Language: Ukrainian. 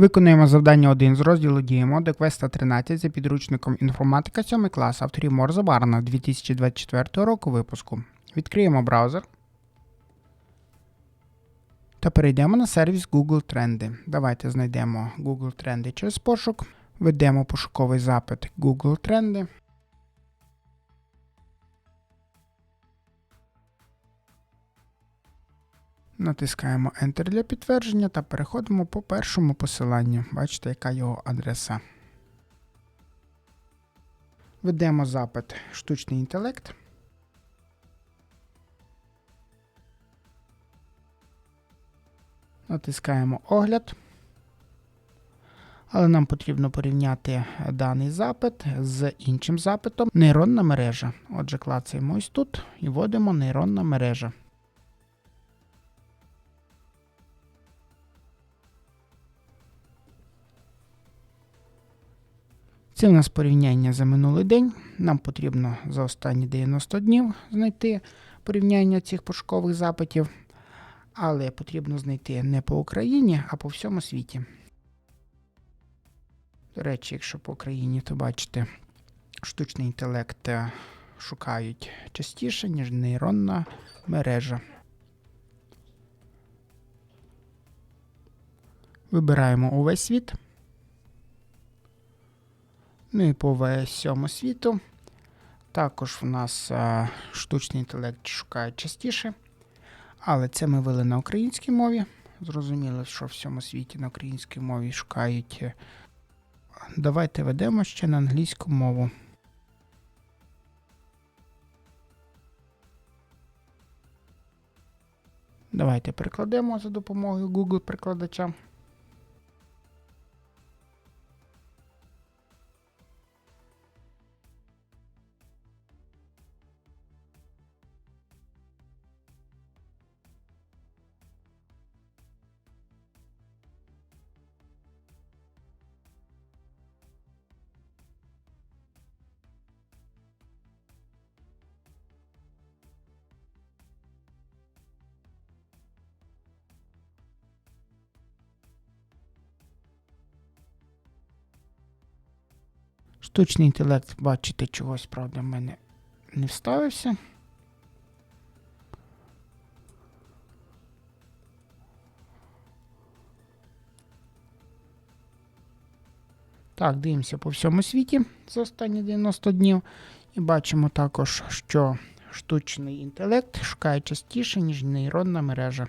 Виконуємо завдання 1 з розділу Діємо до квеста 13 за підручником інформатика 7 клас авторів Морза Барна 2024 року випуску. Відкриємо браузер та перейдемо на сервіс Google Тренди. Давайте знайдемо Google Тренди через пошук. Введемо пошуковий запит Google Тренди. Натискаємо Enter для підтвердження та переходимо по першому посиланню. Бачите, яка його адреса. Введемо запит штучний інтелект. Натискаємо огляд. Але нам потрібно порівняти даний запит з іншим запитом нейронна мережа. Отже, клацаємо ось тут і вводимо нейронна мережа. Це в нас порівняння за минулий день. Нам потрібно за останні 90 днів знайти порівняння цих пошукових запитів, але потрібно знайти не по Україні, а по всьому світі. До речі, якщо по Україні, то бачите, штучний інтелект е, шукають частіше, ніж нейронна мережа. Вибираємо увесь світ. Ну і по всьому світу. Також в нас а, штучний інтелект шукає частіше. Але це ми вели на українській мові. Зрозуміло, що в всьому світі на українській мові шукають. е, Давайте ведемо ще на англійську мову. Давайте перекладемо за допомогою Google Штучний інтелект, бачите, чогось, правда, в мене не вставився. Так, дивимося по всьому світі за останні 90 днів. І бачимо також, що штучний інтелект шукає частіше, ніж нейронна мережа.